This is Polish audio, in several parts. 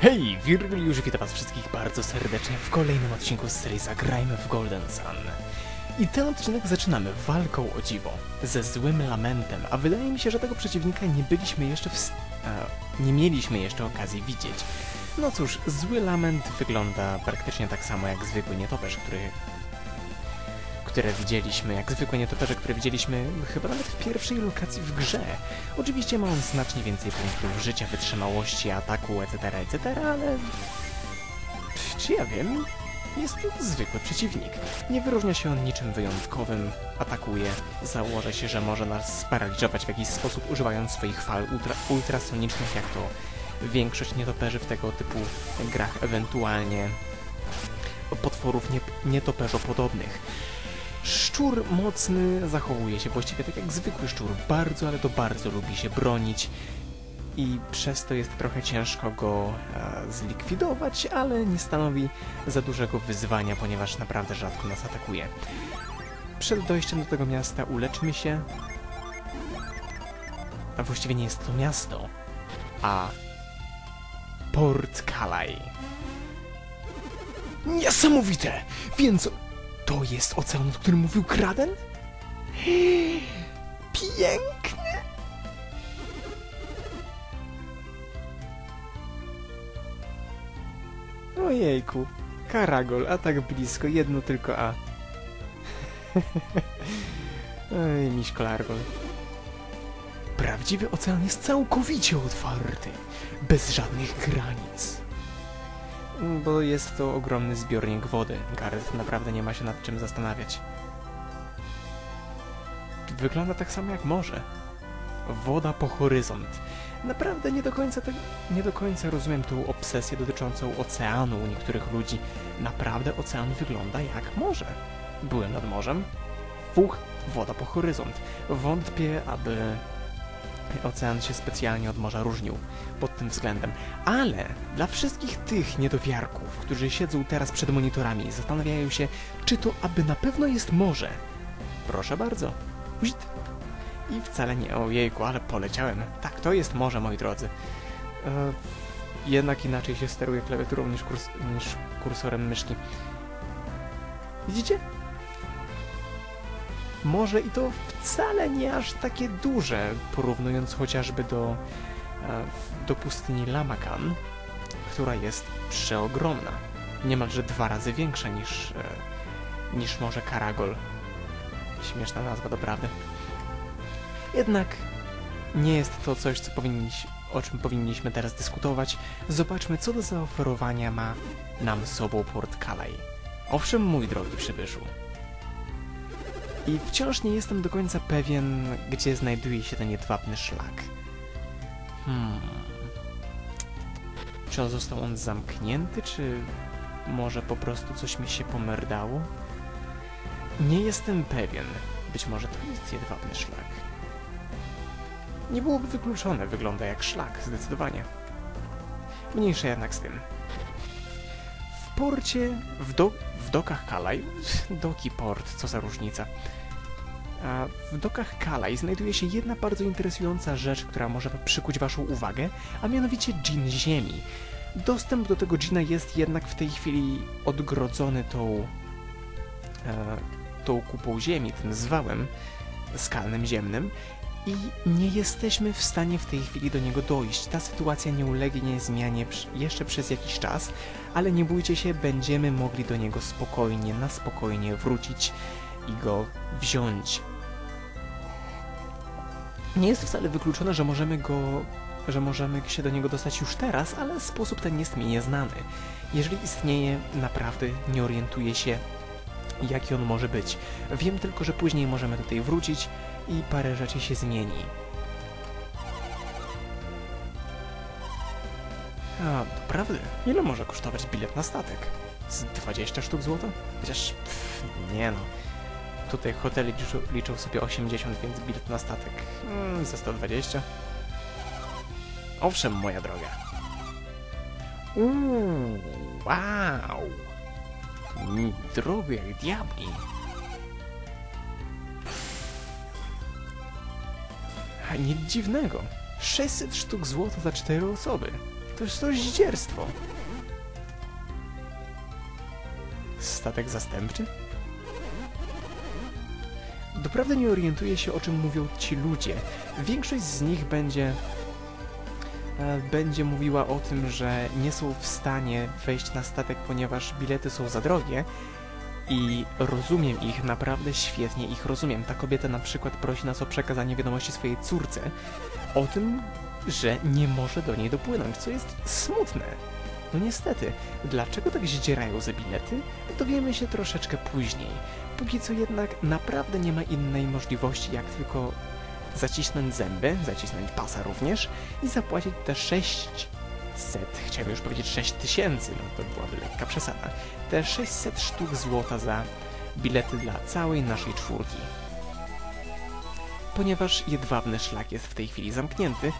Hej, Wirgiliusz, witam was wszystkich bardzo serdecznie w kolejnym odcinku z serii Zagrajmy w Golden Sun. I ten odcinek zaczynamy walką o dziwo, ze złym lamentem, a wydaje mi się, że tego przeciwnika nie byliśmy jeszcze w... st- E, nie mieliśmy jeszcze okazji widzieć. No cóż, zły lament wygląda praktycznie tak samo jak zwykły nietoperz, który które widzieliśmy, jak zwykłe nietoperze, które widzieliśmy chyba nawet w pierwszej lokacji w grze. Oczywiście ma on znacznie więcej punktów życia, wytrzymałości, ataku, etc., etc., ale... Pff, Czy ja wiem? Jest to zwykły przeciwnik. Nie wyróżnia się on niczym wyjątkowym. Atakuje, założę się, że może nas sparaliżować w jakiś sposób, używając swoich fal ultra, ultrasonicznych, jak to większość nietoperzy w tego typu grach, ewentualnie potworów nie, nietoperzopodobnych. Szczur mocny zachowuje się właściwie tak jak zwykły szczur. Bardzo, ale to bardzo lubi się bronić i przez to jest trochę ciężko go e, zlikwidować, ale nie stanowi za dużego wyzwania, ponieważ naprawdę rzadko nas atakuje. Przed dojściem do tego miasta uleczmy się. A właściwie nie jest to miasto, a Port Kalaj. Niesamowite! Więc to jest ocean, o którym mówił Kraden? Piękny! Ojejku, Karagol, a tak blisko, jedno tylko A. Oj, miśko Largol. Prawdziwy ocean jest całkowicie otwarty, bez żadnych granic. Bo jest to ogromny zbiornik wody. Gareth naprawdę nie ma się nad czym zastanawiać. Wygląda tak samo jak morze. Woda po horyzont. Naprawdę nie do końca nie do końca rozumiem tą obsesję dotyczącą oceanu u niektórych ludzi. Naprawdę ocean wygląda jak morze. Byłem nad morzem. Fuch, woda po horyzont. Wątpię, aby ocean się specjalnie od morza różnił pod tym względem. Ale dla wszystkich tych niedowiarków, którzy siedzą teraz przed monitorami i zastanawiają się, czy to aby na pewno jest morze. Proszę bardzo. Uźd. I wcale nie, ojejku, ale poleciałem. Tak, to jest morze, moi drodzy. E, jednak inaczej się steruje klawiaturą niż, kurs, niż kursorem myszki. Widzicie? Może i to wcale nie aż takie duże, porównując chociażby do, e, do pustyni Lamakan, która jest przeogromna. Niemalże dwa razy większa niż, e, niż Morze Karagol. Śmieszna nazwa, doprawdy. Jednak nie jest to coś, co o czym powinniśmy teraz dyskutować. Zobaczmy, co do zaoferowania ma nam sobą Port Kalaj. Owszem, mój drogi przybyszu, i wciąż nie jestem do końca pewien, gdzie znajduje się ten jedwabny szlak. Hmm. Czy on został on zamknięty, czy może po prostu coś mi się pomerdało? Nie jestem pewien. Być może to jest jedwabny szlak. Nie byłoby wykluczone, wygląda jak szlak, zdecydowanie. Mniejsze jednak z tym. Porcie, w, do, w dokach Kalaj, doki port, co za różnica. A w dokach Kalaj znajduje się jedna bardzo interesująca rzecz, która może przykuć Waszą uwagę, a mianowicie dżin ziemi. Dostęp do tego dżina jest jednak w tej chwili odgrodzony tą, e, tą kupą ziemi, tym zwałem skalnym ziemnym i nie jesteśmy w stanie w tej chwili do niego dojść. Ta sytuacja nie ulegnie zmianie jeszcze przez jakiś czas, ale nie bójcie się, będziemy mogli do niego spokojnie, na spokojnie wrócić i go wziąć. Nie jest wcale wykluczone, że możemy go, że możemy się do niego dostać już teraz, ale sposób ten jest mi nieznany. Jeżeli istnieje, naprawdę nie orientuję się, jaki on może być. Wiem tylko, że później możemy tutaj wrócić i parę rzeczy się zmieni. A, doprawdy, ile może kosztować bilet na statek? Z 20 sztuk złota? Chociaż, pff, nie no. Tutaj hotele liczą, liczą sobie 80, więc bilet na statek mm, za 120. Owszem, moja droga. Uuu, wow. Drogie diabli. Nic dziwnego. 600 sztuk złota za 4 osoby. To jest to zdzierstwo. Statek zastępczy? Doprawdy nie orientuję się, o czym mówią ci ludzie. Większość z nich będzie e, będzie mówiła o tym, że nie są w stanie wejść na statek, ponieważ bilety są za drogie. I rozumiem ich, naprawdę świetnie ich rozumiem. Ta kobieta na przykład prosi nas o przekazanie wiadomości swojej córce o tym, że nie może do niej dopłynąć, co jest smutne. No niestety, dlaczego tak zdzierają za bilety, dowiemy się troszeczkę później. Póki co jednak naprawdę nie ma innej możliwości, jak tylko zacisnąć zęby, zacisnąć pasa również i zapłacić te 600, chciałem już powiedzieć 6000, no to byłaby lekka przesada, te 600 sztuk złota za bilety dla całej naszej czwórki. Ponieważ jedwabny szlak jest w tej chwili zamknięty,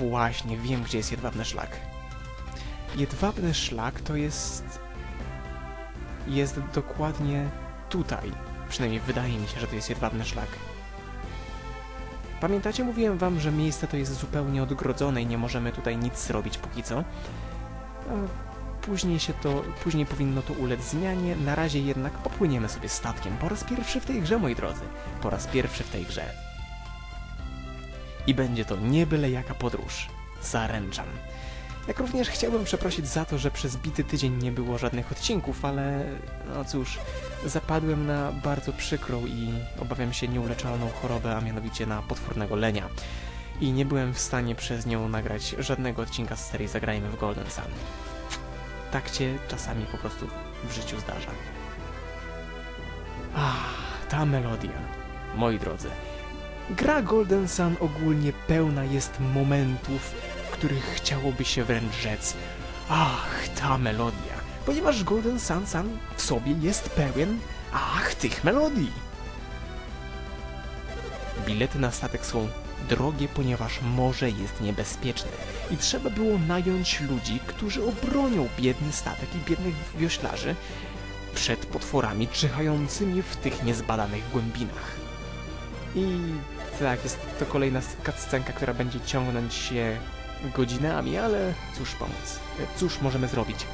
właśnie wiem, gdzie jest jedwabny szlak. Jedwabny szlak to jest... jest dokładnie tutaj. Przynajmniej wydaje mi się, że to jest jedwabny szlak. Pamiętacie, mówiłem wam, że miejsce to jest zupełnie odgrodzone i nie możemy tutaj nic zrobić póki co? Później się to, później powinno to ulec zmianie, na razie jednak popłyniemy sobie statkiem. Po raz pierwszy w tej grze, moi drodzy. Po raz pierwszy w tej grze. I będzie to nie byle jaka podróż. Zaręczam. Jak również chciałbym przeprosić za to, że przez bity tydzień nie było żadnych odcinków, ale no cóż, zapadłem na bardzo przykrą i obawiam się nieuleczalną chorobę, a mianowicie na potwornego lenia. I nie byłem w stanie przez nią nagrać żadnego odcinka z serii Zagrajmy w Golden Sun. Tak cię czasami po prostu w życiu zdarza. Ah, ta melodia. Moi drodzy, gra Golden Sun ogólnie pełna jest momentów, których chciałoby się wręcz rzec Ach, ta melodia. Ponieważ Golden Sun sam w sobie jest pełen ach, tych melodii. Bilety na statek są drogie, ponieważ morze jest niebezpieczne i trzeba było nająć ludzi, którzy obronią biedny statek i biednych wioślarzy przed potworami czyhającymi w tych niezbadanych głębinach. I tak, jest to kolejna cutscenka, która będzie ciągnąć się godzinami, ale cóż pomóc. Cóż możemy zrobić?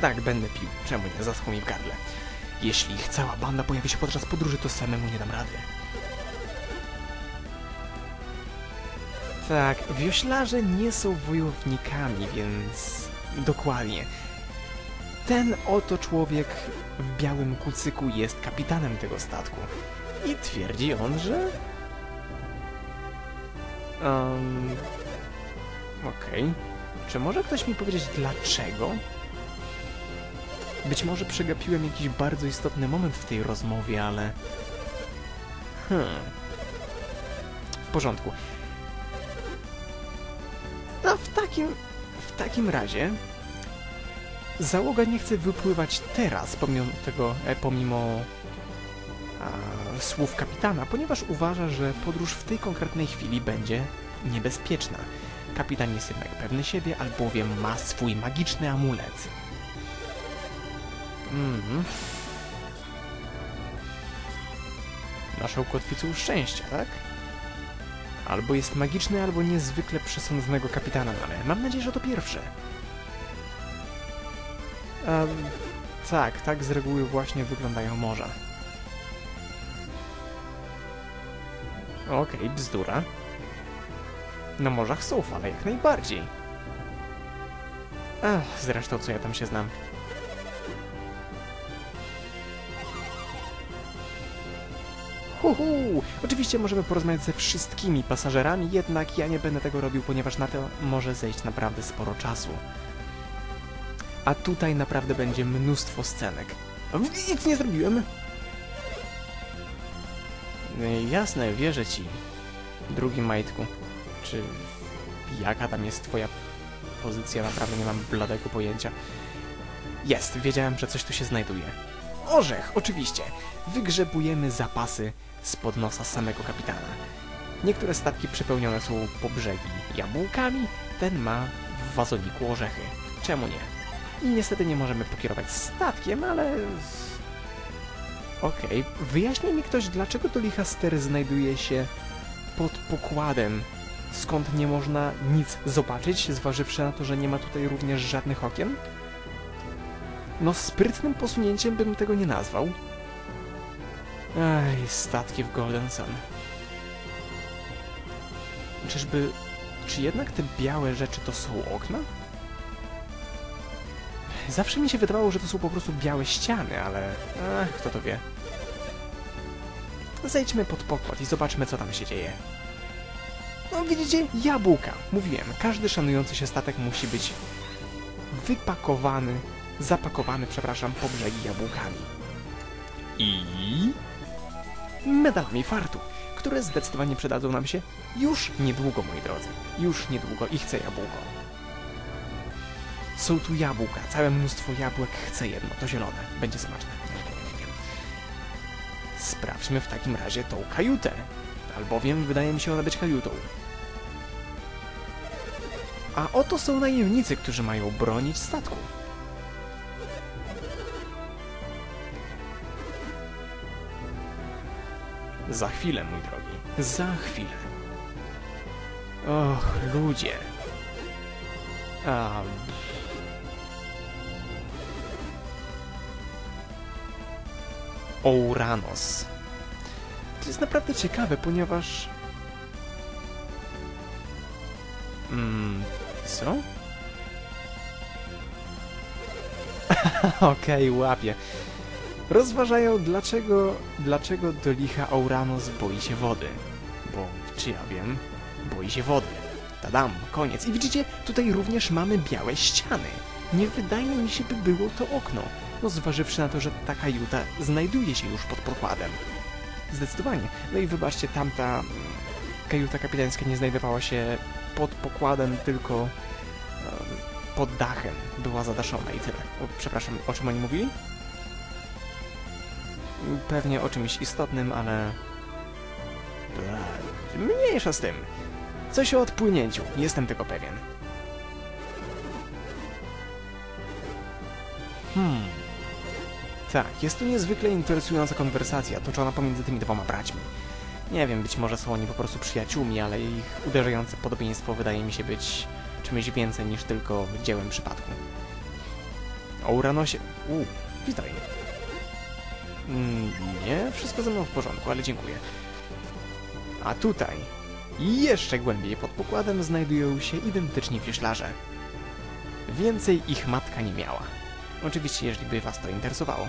Tak, będę pił. Czemu nie? Zaschło mi w gardle. Jeśli ich cała banda pojawi się podczas podróży, to samemu nie dam rady. Tak, wioślarze nie są wojownikami, więc... Dokładnie. Ten oto człowiek w białym kucyku jest kapitanem tego statku. I twierdzi on, że... Um... Okej. Okay. Czy może ktoś mi powiedzieć dlaczego? Być może przegapiłem jakiś bardzo istotny moment w tej rozmowie, ale... Hmm... W porządku. No w takim... w takim razie... Załoga nie chce wypływać teraz, pomimo tego, e, pomimo a, słów kapitana, ponieważ uważa, że podróż w tej konkretnej chwili będzie niebezpieczna. Kapitan jest jednak pewny siebie, albowiem ma swój magiczny amulet. Mhm. Naszą kotwicą szczęścia, tak? Albo jest magiczny, albo niezwykle przesądnego kapitana mamy. Mam nadzieję, że to pierwsze. Um, tak, tak z reguły właśnie wyglądają morza. Okej, okay, bzdura. Na morzach są fale, jak najbardziej. Ach, zresztą co ja tam się znam. Huhu! Oczywiście możemy porozmawiać ze wszystkimi pasażerami, jednak ja nie będę tego robił, ponieważ na to może zejść naprawdę sporo czasu. A tutaj naprawdę będzie mnóstwo scenek. Nic nie zrobiłem! Jasne, wierzę ci. Drugi majtku. Czy jaka tam jest twoja pozycja? Naprawdę nie mam bladego pojęcia. Jest, wiedziałem, że coś tu się znajduje. Orzech, oczywiście. Wygrzebujemy zapasy spod nosa samego kapitana. Niektóre statki przepełnione są po brzegi jabłkami, ten ma w wazoniku orzechy. Czemu nie? I niestety nie możemy pokierować statkiem, ale... Okej, okay. wyjaśni mi ktoś, dlaczego to licha ster znajduje się pod pokładem skąd nie można nic zobaczyć, zważywszy na to, że nie ma tutaj również żadnych okien? No, sprytnym posunięciem bym tego nie nazwał. Ej, statki w Golden Sun. Czyżby... Czy jednak te białe rzeczy to są okna? Zawsze mi się wydawało, że to są po prostu białe ściany, ale... Ach, kto to wie. Zejdźmy pod pokład i zobaczmy, co tam się dzieje. No widzicie, jabłka. Mówiłem, każdy szanujący się statek musi być wypakowany, zapakowany, przepraszam, po brzegi jabłkami. I medalami fartu, które zdecydowanie przydadzą nam się już niedługo, moi drodzy. Już niedługo i chcę jabłko. Są tu jabłka, całe mnóstwo jabłek, chcę jedno, to zielone, będzie smaczne. Sprawdźmy w takim razie tą kajutę, albowiem wydaje mi się ona być kajutą. A oto są najemnicy, którzy mają bronić statku. Za chwilę, mój drogi. Za chwilę. Och, ludzie. A... Ouranos. To jest naprawdę ciekawe, ponieważ... Mm, co? Okej, okay, łapię. Rozważają, dlaczego, dlaczego do licha Auranos boi się wody. Bo, czy ja wiem, boi się wody. Tadam, koniec. I widzicie, tutaj również mamy białe ściany. Nie wydaje mi się, by było to okno. No zważywszy na to, że ta kajuta znajduje się już pod pokładem. Zdecydowanie. No i wybaczcie, tamta mm, kajuta kapitańska nie znajdowała się pod pokładem, tylko pod dachem. Była zadaszona i tyle. O, przepraszam, o czym oni mówili? Pewnie o czymś istotnym, ale... Mniejsza z tym. Coś o odpłynięciu, jestem tego pewien. Hmm. Tak, jest to niezwykle interesująca konwersacja toczona pomiędzy tymi dwoma braćmi. Nie wiem, być może są oni po prostu przyjaciółmi, ale ich uderzające podobieństwo wydaje mi się być czymś więcej niż tylko dziełem przypadku. O Uranosie... U, witaj. Mm, nie, wszystko ze mną w porządku, ale dziękuję. A tutaj, jeszcze głębiej pod pokładem znajdują się identyczni fiszlarze. Więcej ich matka nie miała. Oczywiście, jeżeli by was to interesowało.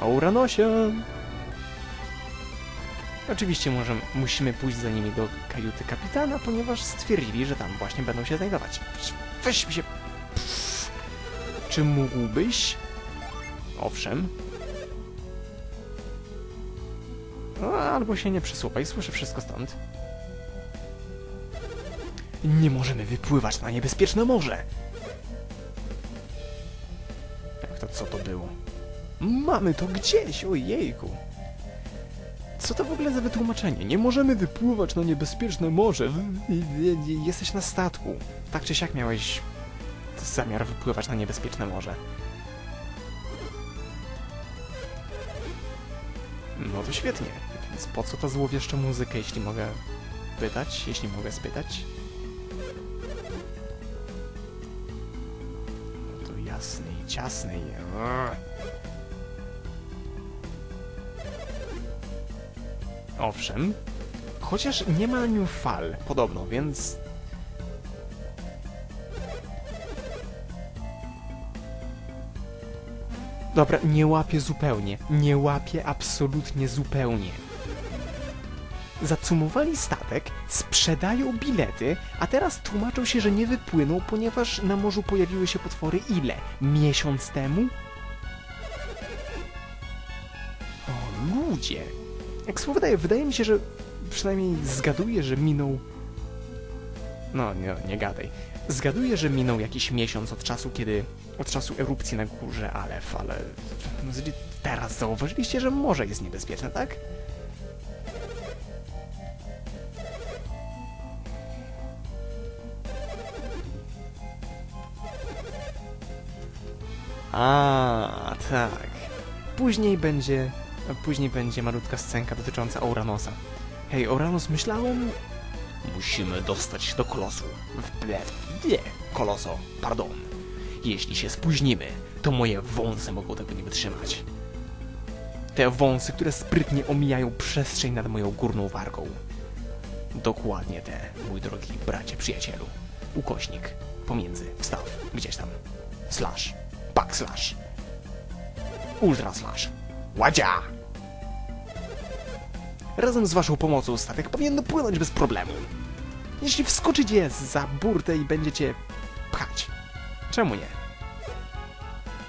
O Uranosie! Oczywiście możemy, musimy pójść za nimi do kajuty kapitana, ponieważ stwierdzili, że tam właśnie będą się znajdować. Weź mi się... Pff. Czy mógłbyś? Owszem. No, albo się nie przysłupaj, słyszę wszystko stąd. Nie możemy wypływać na niebezpieczne morze! To co to było? Mamy to gdzieś, ojejku! Co to w ogóle za wytłumaczenie? Nie możemy wypływać na niebezpieczne morze. Jesteś na statku. Tak czy siak miałeś zamiar wypływać na niebezpieczne morze. No to świetnie. Więc po co ta złowieszcza muzyka, jeśli mogę pytać? Jeśli mogę spytać? To jasnej, ciasnej. Owszem. Chociaż nie ma na nim fal, podobno, więc... Dobra, nie łapię zupełnie. Nie łapię absolutnie zupełnie. Zacumowali statek, sprzedają bilety, a teraz tłumaczą się, że nie wypłyną, ponieważ na morzu pojawiły się potwory ile? Miesiąc temu? O, ludzie! Jak słowo wydaje, wydaje mi się, że przynajmniej zgaduję, że minął... No, nie, nie gadaj. Zgaduję, że minął jakiś miesiąc od czasu, kiedy... od czasu erupcji na górze Alef, ale... Teraz zauważyliście, że morze jest niebezpieczne, tak? A, tak. Później będzie Później będzie malutka scenka dotycząca Auranosa. Hej, Oranus, myślałem... Musimy dostać się do kolosu. Wbrew... Nie, koloso, pardon. Jeśli się spóźnimy, to moje wąsy mogą tego nie wytrzymać. Te wąsy, które sprytnie omijają przestrzeń nad moją górną wargą. Dokładnie te, mój drogi bracie, przyjacielu. Ukośnik, pomiędzy, wstaw, gdzieś tam. Slash, backslash. Ultra slash. Ładzia! Razem z waszą pomocą statek powinien dopłynąć bez problemu. Jeśli wskoczycie za burtę i będziecie pchać. Czemu nie?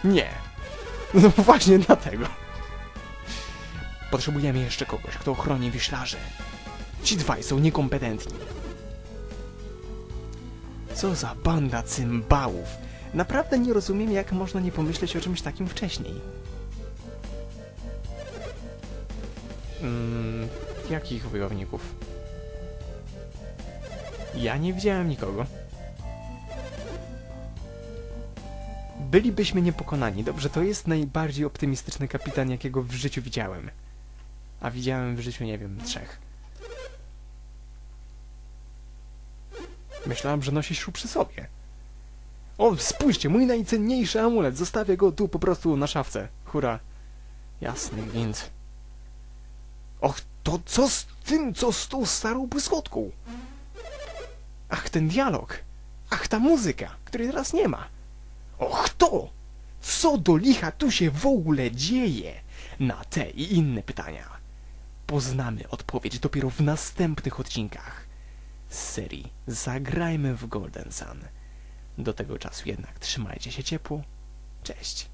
Nie. No właśnie dlatego. Potrzebujemy jeszcze kogoś, kto ochroni wiślarzy. Ci dwaj są niekompetentni. Co za banda cymbałów. Naprawdę nie rozumiem, jak można nie pomyśleć o czymś takim wcześniej. Mm, jakich wojowników? Ja nie widziałem nikogo. Bylibyśmy niepokonani. Dobrze, to jest najbardziej optymistyczny kapitan, jakiego w życiu widziałem. A widziałem w życiu, nie wiem, trzech. Myślałem, że nosi śrub przy sobie. O, spójrzcie, mój najcenniejszy amulet. Zostawię go tu po prostu na szafce. Hura. Jasny gwint. Och, to co z tym, co z tą starą błyskotką? Ach, ten dialog. Ach, ta muzyka, której teraz nie ma. Och, to! Co do licha tu się w ogóle dzieje? Na te i inne pytania poznamy odpowiedź dopiero w następnych odcinkach z serii Zagrajmy w Golden Sun. Do tego czasu jednak trzymajcie się ciepło. Cześć!